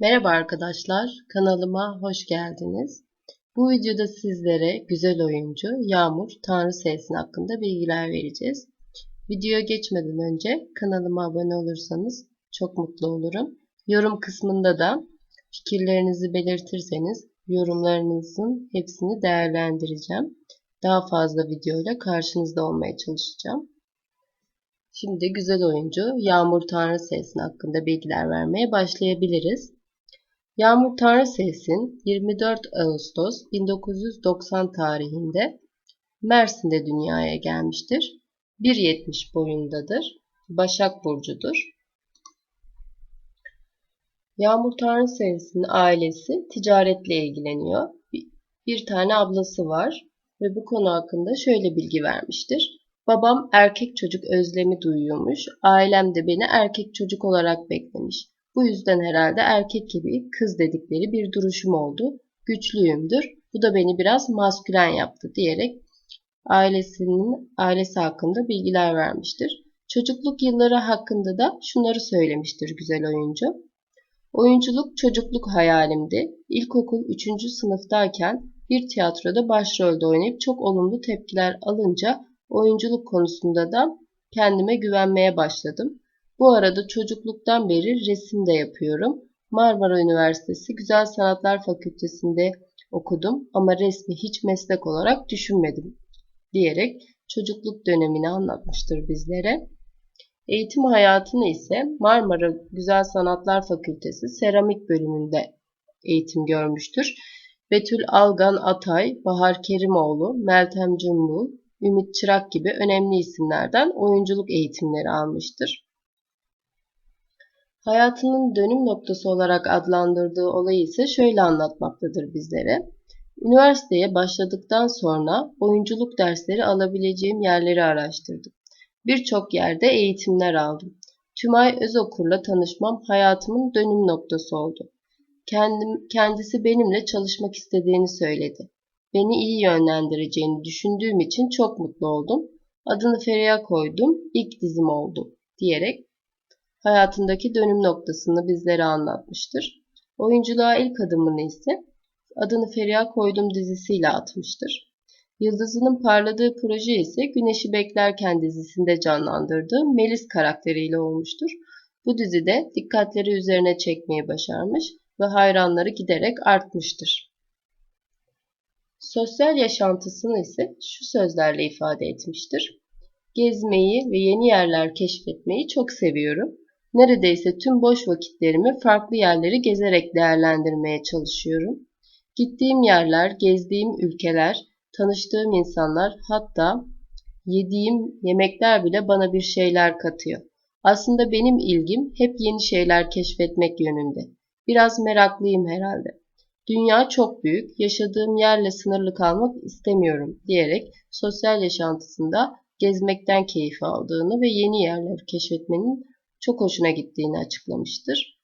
Merhaba arkadaşlar, kanalıma hoş geldiniz. Bu videoda sizlere güzel oyuncu Yağmur Tanrıseysin hakkında bilgiler vereceğiz. Videoya geçmeden önce kanalıma abone olursanız çok mutlu olurum. Yorum kısmında da fikirlerinizi belirtirseniz yorumlarınızın hepsini değerlendireceğim. Daha fazla videoyla karşınızda olmaya çalışacağım. Şimdi güzel oyuncu Yağmur Tanrıseysin hakkında bilgiler vermeye başlayabiliriz. Yağmur Tanrıseysin 24 Ağustos 1990 tarihinde Mersin'de dünyaya gelmiştir. 1.70 boyundadır. Başak Burcu'dur. Yağmur Tanrıseysin ailesi ticaretle ilgileniyor. Bir tane ablası var ve bu konu hakkında şöyle bilgi vermiştir. Babam erkek çocuk özlemi duyuyormuş. Ailem de beni erkek çocuk olarak beklemiş. Bu yüzden herhalde erkek gibi kız dedikleri bir duruşum oldu. Güçlüyümdür. Bu da beni biraz maskülen yaptı diyerek ailesinin ailesi hakkında bilgiler vermiştir. Çocukluk yılları hakkında da şunları söylemiştir güzel oyuncu. Oyunculuk çocukluk hayalimdi. İlkokul 3. sınıftayken bir tiyatroda başrolde oynayıp çok olumlu tepkiler alınca oyunculuk konusunda da kendime güvenmeye başladım. Bu arada çocukluktan beri resim de yapıyorum. Marmara Üniversitesi Güzel Sanatlar Fakültesinde okudum ama resmi hiç meslek olarak düşünmedim diyerek çocukluk dönemini anlatmıştır bizlere. Eğitim hayatını ise Marmara Güzel Sanatlar Fakültesi seramik bölümünde eğitim görmüştür. Betül Algan Atay, Bahar Kerimoğlu, Meltem Cumbul, Ümit Çırak gibi önemli isimlerden oyunculuk eğitimleri almıştır. Hayatının dönüm noktası olarak adlandırdığı olayı ise şöyle anlatmaktadır bizlere. Üniversiteye başladıktan sonra oyunculuk dersleri alabileceğim yerleri araştırdım. Birçok yerde eğitimler aldım. Tümay Özokur'la tanışmam hayatımın dönüm noktası oldu. Kendim, kendisi benimle çalışmak istediğini söyledi. Beni iyi yönlendireceğini düşündüğüm için çok mutlu oldum. Adını Feriha koydum, ilk dizim oldu diyerek hayatındaki dönüm noktasını bizlere anlatmıştır. Oyunculuğa ilk adımını ise adını Feriha Koydum dizisiyle atmıştır. Yıldızının parladığı proje ise Güneşi Beklerken dizisinde canlandırdığı Melis karakteriyle olmuştur. Bu dizide dikkatleri üzerine çekmeyi başarmış ve hayranları giderek artmıştır. Sosyal yaşantısını ise şu sözlerle ifade etmiştir. Gezmeyi ve yeni yerler keşfetmeyi çok seviyorum. Neredeyse tüm boş vakitlerimi farklı yerleri gezerek değerlendirmeye çalışıyorum. Gittiğim yerler, gezdiğim ülkeler, tanıştığım insanlar, hatta yediğim yemekler bile bana bir şeyler katıyor. Aslında benim ilgim hep yeni şeyler keşfetmek yönünde. Biraz meraklıyım herhalde. Dünya çok büyük, yaşadığım yerle sınırlı kalmak istemiyorum diyerek sosyal yaşantısında gezmekten keyif aldığını ve yeni yerler keşfetmenin çok hoşuna gittiğini açıklamıştır.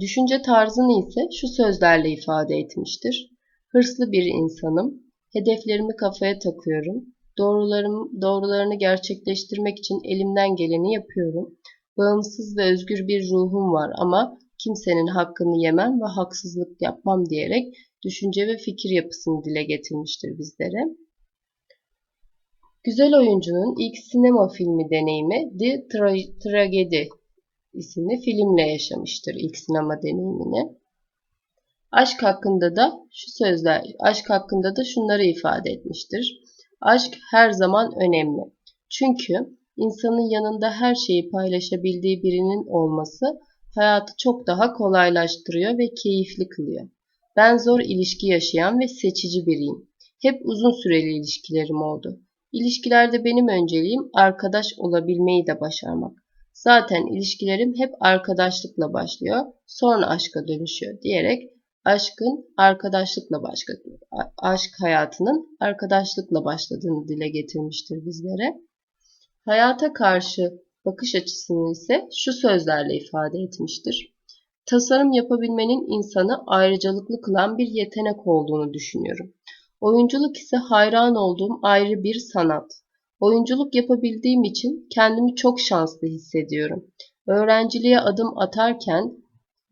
Düşünce tarzını ise şu sözlerle ifade etmiştir. Hırslı bir insanım, hedeflerimi kafaya takıyorum, doğrularım, doğrularını gerçekleştirmek için elimden geleni yapıyorum. Bağımsız ve özgür bir ruhum var ama kimsenin hakkını yemem ve haksızlık yapmam diyerek düşünce ve fikir yapısını dile getirmiştir bizlere. Güzel oyuncunun ilk sinema filmi deneyimi The Tra- Tragedy isimli filmle yaşamıştır ilk sinema deneyimini. Aşk hakkında da şu sözler, aşk hakkında da şunları ifade etmiştir. Aşk her zaman önemli. Çünkü insanın yanında her şeyi paylaşabildiği birinin olması hayatı çok daha kolaylaştırıyor ve keyifli kılıyor. Ben zor ilişki yaşayan ve seçici biriyim. Hep uzun süreli ilişkilerim oldu. İlişkilerde benim önceliğim arkadaş olabilmeyi de başarmak. Zaten ilişkilerim hep arkadaşlıkla başlıyor, sonra aşka dönüşüyor diyerek aşkın arkadaşlıkla başladı. Aşk hayatının arkadaşlıkla başladığını dile getirmiştir bizlere. Hayata karşı bakış açısını ise şu sözlerle ifade etmiştir. Tasarım yapabilmenin insanı ayrıcalıklı kılan bir yetenek olduğunu düşünüyorum. Oyunculuk ise hayran olduğum ayrı bir sanat. Oyunculuk yapabildiğim için kendimi çok şanslı hissediyorum. Öğrenciliğe adım atarken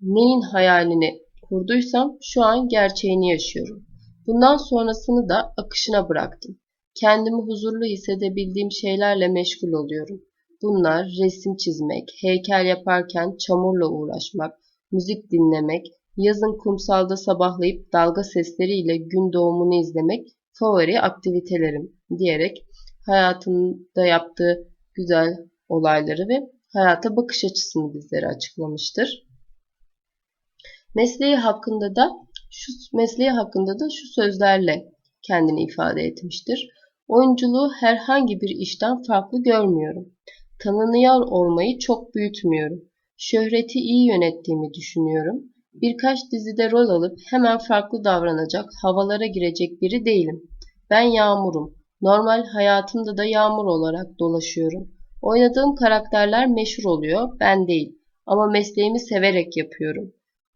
neyin hayalini kurduysam şu an gerçeğini yaşıyorum. Bundan sonrasını da akışına bıraktım. Kendimi huzurlu hissedebildiğim şeylerle meşgul oluyorum. Bunlar resim çizmek, heykel yaparken çamurla uğraşmak, müzik dinlemek, yazın kumsalda sabahlayıp dalga sesleriyle gün doğumunu izlemek favori aktivitelerim diyerek hayatında yaptığı güzel olayları ve hayata bakış açısını bizlere açıklamıştır. Mesleği hakkında da şu mesleği hakkında da şu sözlerle kendini ifade etmiştir. Oyunculuğu herhangi bir işten farklı görmüyorum. Tanınıyor olmayı çok büyütmüyorum. Şöhreti iyi yönettiğimi düşünüyorum. Birkaç dizide rol alıp hemen farklı davranacak, havalara girecek biri değilim. Ben Yağmur'um. Normal hayatımda da Yağmur olarak dolaşıyorum. Oynadığım karakterler meşhur oluyor, ben değil. Ama mesleğimi severek yapıyorum.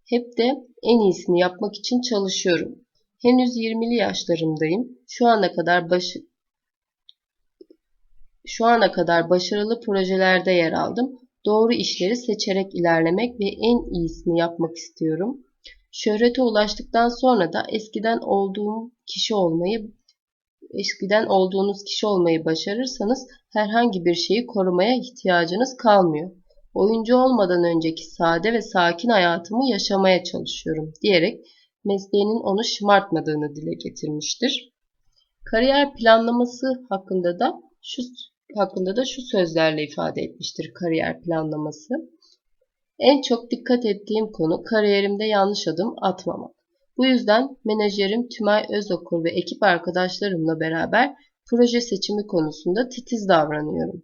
Hep de en iyisini yapmak için çalışıyorum. Henüz 20'li yaşlarımdayım. Şu ana kadar baş şu ana kadar başarılı projelerde yer aldım. Doğru işleri seçerek ilerlemek ve en iyisini yapmak istiyorum. Şöhrete ulaştıktan sonra da eskiden olduğum kişi olmayı eskiden olduğunuz kişi olmayı başarırsanız herhangi bir şeyi korumaya ihtiyacınız kalmıyor. Oyuncu olmadan önceki sade ve sakin hayatımı yaşamaya çalışıyorum diyerek mesleğinin onu şımartmadığını dile getirmiştir. Kariyer planlaması hakkında da şu hakkında da şu sözlerle ifade etmiştir kariyer planlaması. En çok dikkat ettiğim konu kariyerimde yanlış adım atmamak. Bu yüzden menajerim Tümay Özokur ve ekip arkadaşlarımla beraber proje seçimi konusunda titiz davranıyorum.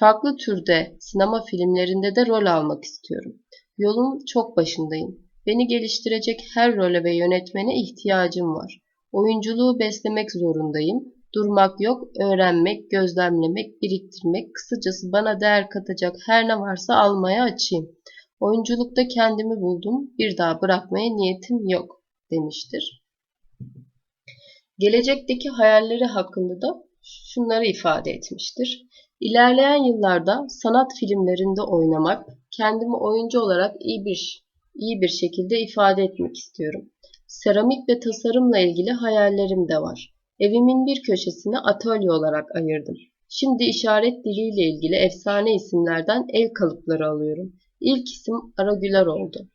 Farklı türde sinema filmlerinde de rol almak istiyorum. Yolun çok başındayım. Beni geliştirecek her role ve yönetmene ihtiyacım var. Oyunculuğu beslemek zorundayım. Durmak yok, öğrenmek, gözlemlemek, biriktirmek, kısacası bana değer katacak her ne varsa almaya açayım. Oyunculukta kendimi buldum, bir daha bırakmaya niyetim yok demiştir. Gelecekteki hayalleri hakkında da şunları ifade etmiştir. İlerleyen yıllarda sanat filmlerinde oynamak, kendimi oyuncu olarak iyi bir iyi bir şekilde ifade etmek istiyorum. Seramik ve tasarımla ilgili hayallerim de var. Evimin bir köşesini atölye olarak ayırdım. Şimdi işaret diliyle ilgili efsane isimlerden el kalıpları alıyorum. İlk isim Aragüler oldu.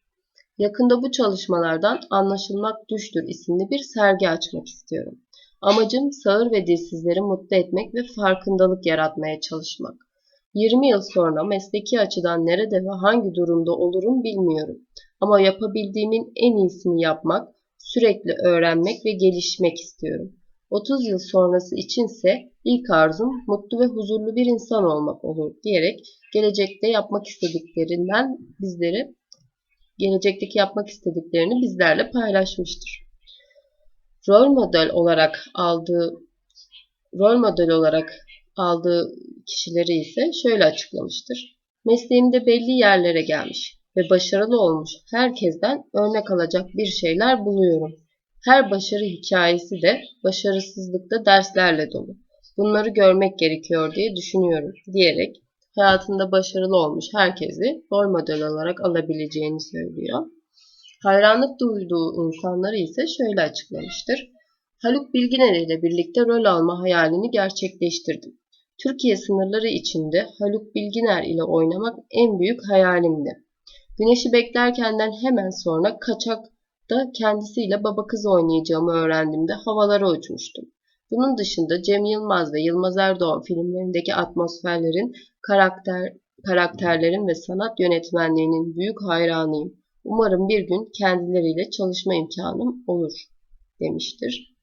Yakında bu çalışmalardan Anlaşılmak Düştür isimli bir sergi açmak istiyorum. Amacım sağır ve dilsizleri mutlu etmek ve farkındalık yaratmaya çalışmak. 20 yıl sonra mesleki açıdan nerede ve hangi durumda olurum bilmiyorum. Ama yapabildiğimin en iyisini yapmak, sürekli öğrenmek ve gelişmek istiyorum. 30 yıl sonrası içinse ilk arzum mutlu ve huzurlu bir insan olmak olur diyerek gelecekte yapmak istediklerinden bizleri gelecekteki yapmak istediklerini bizlerle paylaşmıştır. Rol model olarak aldığı rol model olarak aldığı kişileri ise şöyle açıklamıştır. Mesleğimde belli yerlere gelmiş ve başarılı olmuş herkesten örnek alacak bir şeyler buluyorum. Her başarı hikayesi de başarısızlıkta derslerle dolu. Bunları görmek gerekiyor diye düşünüyorum diyerek hayatında başarılı olmuş herkesi rol model olarak alabileceğini söylüyor. Hayranlık duyduğu insanları ise şöyle açıklamıştır. Haluk Bilginer ile birlikte rol alma hayalini gerçekleştirdim. Türkiye sınırları içinde Haluk Bilginer ile oynamak en büyük hayalimdi. Güneşi beklerkenden hemen sonra Kaçak'ta kendisiyle baba kız oynayacağımı öğrendiğimde havalara uçmuştum. Bunun dışında Cem Yılmaz ve Yılmaz Erdoğan filmlerindeki atmosferlerin, karakter, karakterlerin ve sanat yönetmenliğinin büyük hayranıyım. Umarım bir gün kendileriyle çalışma imkanım olur demiştir.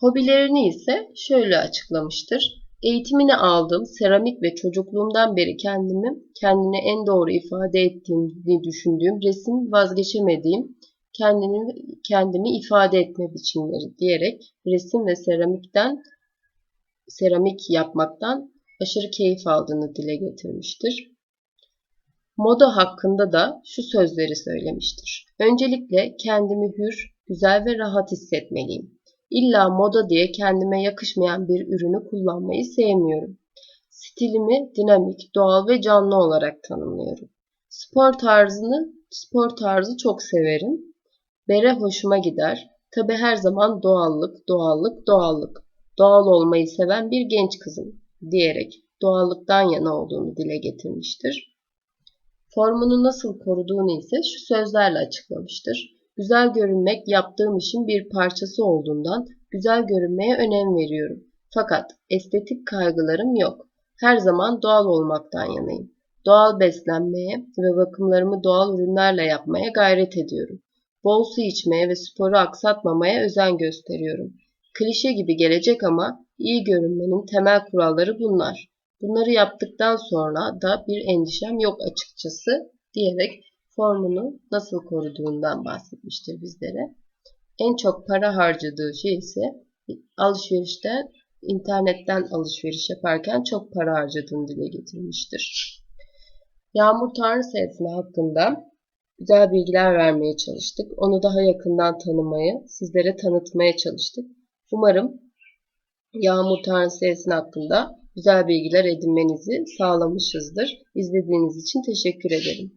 Hobilerini ise şöyle açıklamıştır. Eğitimini aldığım seramik ve çocukluğumdan beri kendimi kendine en doğru ifade ettiğini düşündüğüm resim vazgeçemediğim kendini kendimi ifade etme biçimleri diyerek resim ve seramikten seramik yapmaktan aşırı keyif aldığını dile getirmiştir. Moda hakkında da şu sözleri söylemiştir. Öncelikle kendimi hür, güzel ve rahat hissetmeliyim. İlla moda diye kendime yakışmayan bir ürünü kullanmayı sevmiyorum. Stilimi dinamik, doğal ve canlı olarak tanımlıyorum. Spor tarzını, spor tarzı çok severim. Bere hoşuma gider. Tabi her zaman doğallık, doğallık, doğallık. Doğal olmayı seven bir genç kızım diyerek doğallıktan yana olduğunu dile getirmiştir. Formunu nasıl koruduğunu ise şu sözlerle açıklamıştır. Güzel görünmek yaptığım işin bir parçası olduğundan güzel görünmeye önem veriyorum. Fakat estetik kaygılarım yok. Her zaman doğal olmaktan yanayım. Doğal beslenmeye ve bakımlarımı doğal ürünlerle yapmaya gayret ediyorum. Bol su içmeye ve sporu aksatmamaya özen gösteriyorum. Klişe gibi gelecek ama iyi görünmenin temel kuralları bunlar. Bunları yaptıktan sonra da bir endişem yok açıkçası diyerek formunu nasıl koruduğundan bahsetmiştir bizlere. En çok para harcadığı şey ise alışverişte internetten alışveriş yaparken çok para harcadığını dile getirmiştir. Yağmur Tanrı Sevsini hakkında güzel bilgiler vermeye çalıştık. Onu daha yakından tanımayı, sizlere tanıtmaya çalıştık. Umarım Yağmur Tanrı Sevsini hakkında güzel bilgiler edinmenizi sağlamışızdır. İzlediğiniz için teşekkür ederim.